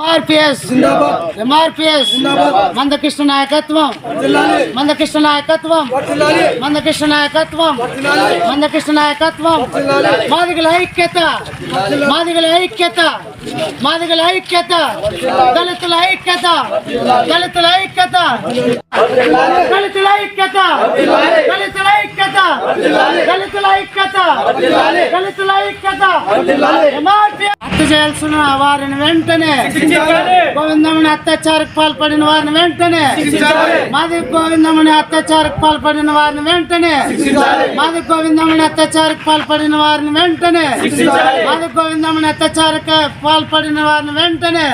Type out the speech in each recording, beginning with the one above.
ఎంఆర్పిఎస్. ఎంఆర్పిఎస్. మందకృష్ణ నాయకత్వం. మందకృష్ణ నాయకత్వం. మందకృష్ణ నాయకత్వం. మందకృష్ణ నాయకత్వం. మాదిగల ఐక్యత. మాదిగల ఐక్యత. మాదిగల ఐక్యత. దళితుల ఐక్యత. దళితుల ఐక్యత. దళితుల ఐక్యత. దళితుల ఐక్యత. దళితుల ఐక్యత. దళితుల ఐక్యత. చేయాల్సిన వారిని వెంటనే గోవిందముని అత్యాచారకు పాల్పడిన వారిని వెంటనే మాది గోవిందముని అత్యాచారకు పాల్పడిన వారిని వెంటనే మాది గోవిందముని అత్యాచారకు పాల్పడిన వారిని వెంటనే మాది గోవిందముని అత్యాచారకు పాల్పడిన వారిని వెంటనే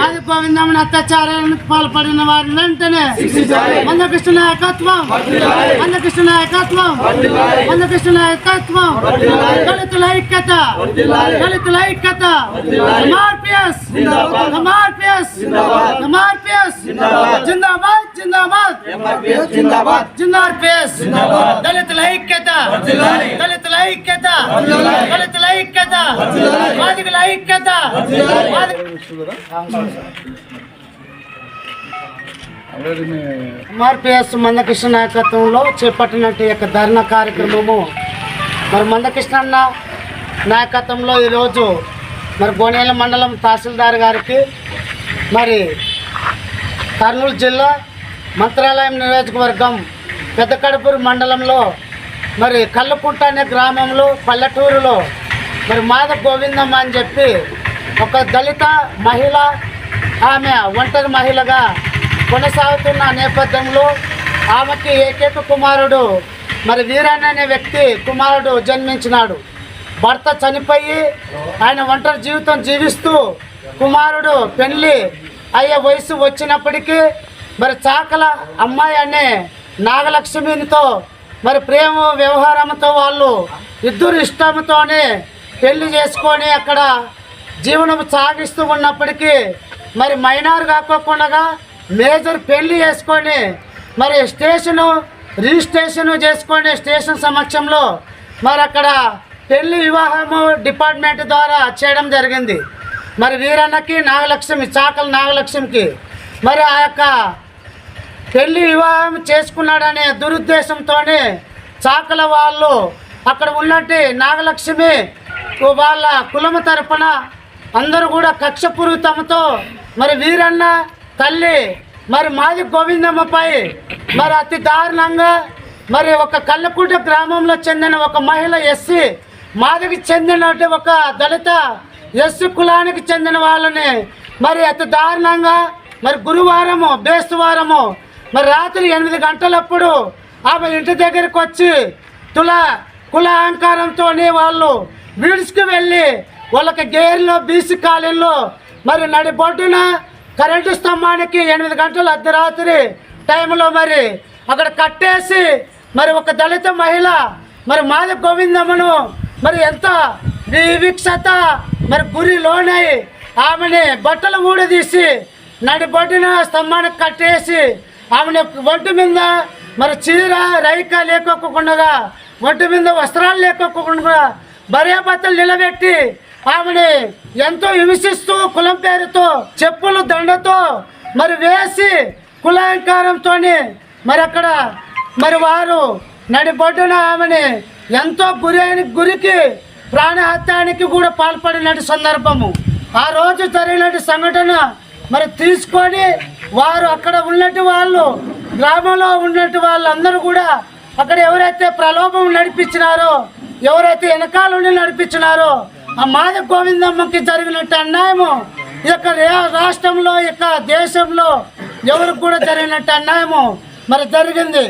మాది గోవిందముని అత్యాచారానికి పాల్పడిన వారిని వెంటనే మందకృష్ణ నాయకత్వం. మందకృష్ణ నాయకత్వం. మందకృష్ణ నాయకత్వం. దళితుల ఐక్యత. దళితుల ఐక్యత. ఎంఆర్పిఎస్ ఎంఆర్పిఎస్ ఎంఆర్పిఎస్ జిందాబాద్ జిందాబాద్ జిందాబాద్ జిందార్పిఎస్ దళితుల ఐక్యత దళితుల ఐక్యత దళితుల ఐక్యత మాదిగల ఐక్యత మాది- ఎంఆర్పిఎస్ మందకృష్ణ నాయకత్వంలో చేపట్టినట్టు ఈ యొక్క ధర్నా కార్యక్రమము మరి మందకృష్ణ అన్న నాయకత్వంలో ఈరోజు మరి గోనేల మండలం తహసీల్దార్ గారికి మరి కర్నూలు జిల్లా మంత్రాలయం నియోజకవర్గం పెద్దకడపూరు మండలంలో మరి కళ్ళకుంట అనే గ్రామంలో పల్లెటూరులో మరి మాద గోవిందమ్మ అని చెప్పి ఒక దళిత మహిళ ఆమె ఒంటరి మహిళగా కొనసాగుతున్న నేపథ్యంలో ఆమెకి ఏకైక కుమారుడు మరి వీరన్న అనే వ్యక్తి కుమారుడు జన్మించినాడు. భర్త చనిపోయి ఆయన ఒంటరి జీవితం జీవిస్తూ కుమారుడు పెళ్ళి అయ్యే వయసు వచ్చినప్పటికీ మరి చాకల అమ్మాయి అనే నాగలక్ష్మినితో మరి ప్రేమ వ్యవహారంతో వాళ్ళు ఇద్దరు ఇష్టంతోనే పెళ్ళి చేసుకొని అక్కడ జీవనం సాగిస్తూ ఉన్నప్పటికీ మరి మైనార్ కాకోకుండా మేజర్ పెళ్ళి చేసుకొని మరి స్టేషను రిజిస్ట్రేషన్ చేసుకొని స్టేషన్ సమక్షంలో మరి అక్కడ పెళ్ళి వివాహము డిపార్ట్మెంట్ ద్వారా చేయడం జరిగింది. మరి వీరన్నకి నాగలక్ష్మి చాకల నాగలక్ష్మికి. మరి ఆ యొక్క పెళ్ళి వివాహం చేసుకున్నాడనే దురుద్దేశంతోనే చాకల వాళ్ళు అక్కడ ఉన్నట్టు నాగలక్ష్మి వాళ్ళ కులము తరపున అందరూ కూడా కక్షపూరితంతో మరి వీరన్న తల్లి మరి మాది గోవిందమ్మపై మరి అతి దారుణంగా మరి ఒక కళ్ళకూట గ్రామంలో చెందిన ఒక మహిళ ఎస్సీ మాదికి చెందినటువంటి ఒక దళిత ఎస్సీ కులానికి చెందిన వాళ్ళని. మరి అతి దారుణంగా మరి గురువారము బేస్తువారము మరి రాత్రి ఎనిమిది గంటలప్పుడు ఆమె ఇంటి దగ్గరికి వచ్చి తుల కుల అహంకారంతో వాళ్ళు వీడ్స్కి వెళ్ళి వాళ్ళకి గేర్లో బీసీ కాలనీలో మరి నడిబొడ్డున కరెంటు స్తంభానికి ఎనిమిది గంటల అర్ధరాత్రి టైంలో మరి అక్కడ కట్టేసి మరి ఒక దళిత మహిళ మరి మాది గోవిందమ్మను మరి ఎంత? వివక్షత మరి గురి లోనై ఆమెని బట్టలు ఊడదీసి నడిబొడ్డిన స్తంభానికి కట్టేసి ఆమెను ఒంటి మీద మరి చీర రైక లేకోకుండా ఒంటి మీద వస్త్రాలు లేకోకుండా భార్యాభర్తలు నిలబెట్టి ఆమెని ఎంతో హింసిస్తూ కులం పేరుతో చెప్పులు దండతో మరి వేసి కులాంకారంతో మరి అక్కడ మరి వారు నడిబొడ్డున ఆమెని ఎంతో గురైన గురికి ప్రాణహత్యానికి కూడా పాల్పడినట్టు సందర్భము. ఆ రోజు జరిగినట్టు సంఘటన మరి తీసుకొని వారు అక్కడ ఉన్నట్టు వాళ్ళు గ్రామంలో ఉన్నట్టు వాళ్ళందరూ కూడా అక్కడ ఎవరైతే ప్రలోభం నడిపించినారో ఎవరైతే వెనకాల ఉండి నడిపించినారో ఆ మాద గోవిందమ్మకి జరిగినట్టు అన్యాయము ఈ యొక్క రాష్ట్రంలో ఈ దేశంలో ఎవరికి కూడా జరిగినట్టు అన్యాయము మరి జరిగింది.